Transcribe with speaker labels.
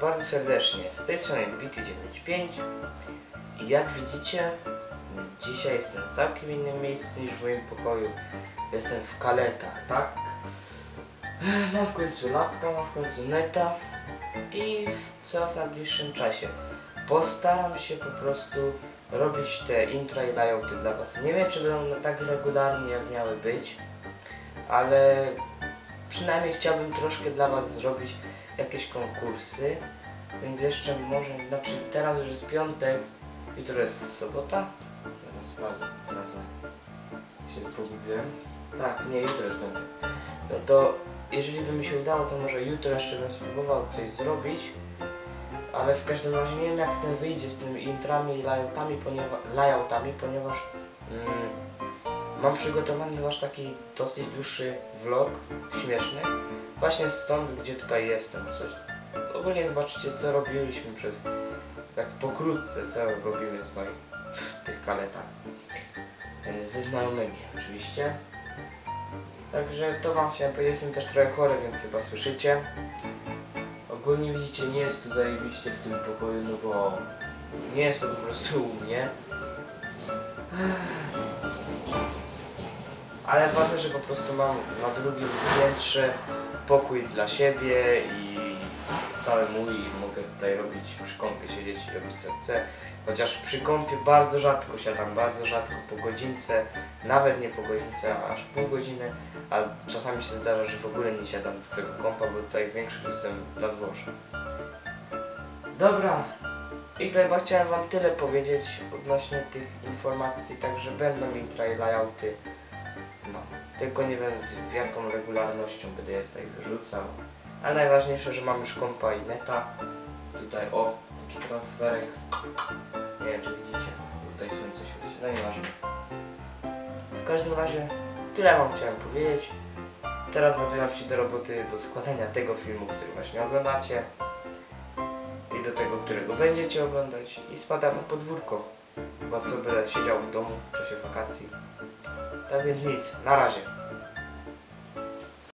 Speaker 1: bardzo serdecznie. Z tej strony BT95 i jak widzicie, dzisiaj jestem w całkiem innym miejscu niż w moim pokoju. Jestem w kaletach, tak? Mam w końcu lapka, mam w końcu neta i w co w najbliższym czasie postaram się po prostu robić te intra i layouty dla Was. Nie wiem, czy będą tak regularnie, jak miały być, ale przynajmniej chciałbym troszkę dla Was zrobić jakieś konkursy, więc jeszcze może, znaczy teraz już jest piątek, jutro jest sobota, teraz sprawdzę, teraz się zgubiłem. Tak, nie, jutro jest piątek. No to jeżeli by mi się udało, to może jutro jeszcze bym spróbował coś zrobić, ale w każdym razie nie wiem jak z tym wyjdzie, z tymi intrami i layoutami, ponieważ, layoutami, ponieważ mm, mam przygotowany wasz taki dosyć dłuższy vlog, śmieszny, właśnie stąd, gdzie tutaj jestem. Coś, ogólnie zobaczycie, co robiliśmy przez, tak pokrótce, co robimy tutaj w tych kaletach. E, Ze znajomymi oczywiście. Także to wam chciałem powiedzieć, jestem też trochę chory, więc chyba słyszycie. Ogólnie widzicie, nie jest tu zajebiście w tym pokoju, no bo nie jest to po prostu u mnie. Ale ważne, że po prostu mam na drugim piętrze pokój dla siebie i cały mój mogę tutaj robić przy kąpie siedzieć i robić co chcę. Chociaż przy kąpie bardzo rzadko siadam, bardzo rzadko po godzince, nawet nie po godzince, a aż pół godziny, a czasami się zdarza, że w ogóle nie siadam do tego kąpa, bo tutaj większość jestem na dworze. Dobra, i to chyba chciałem wam tyle powiedzieć odnośnie tych informacji, także będą intra i layouty. No, tylko nie wiem z jaką regularnością będę je tutaj wyrzucał. A najważniejsze, że mam już kompa i neta. Tutaj o, taki transferek. Nie wiem czy widzicie, tutaj słońce świeci, no nieważne. W każdym razie tyle wam chciałem powiedzieć. Teraz zabieram się do roboty, do składania tego filmu, który właśnie oglądacie. I do tego, którego będziecie oglądać. I spadam na podwórko. Bo co będę siedział w domu w czasie wakacji. Tak więc nic, na razie.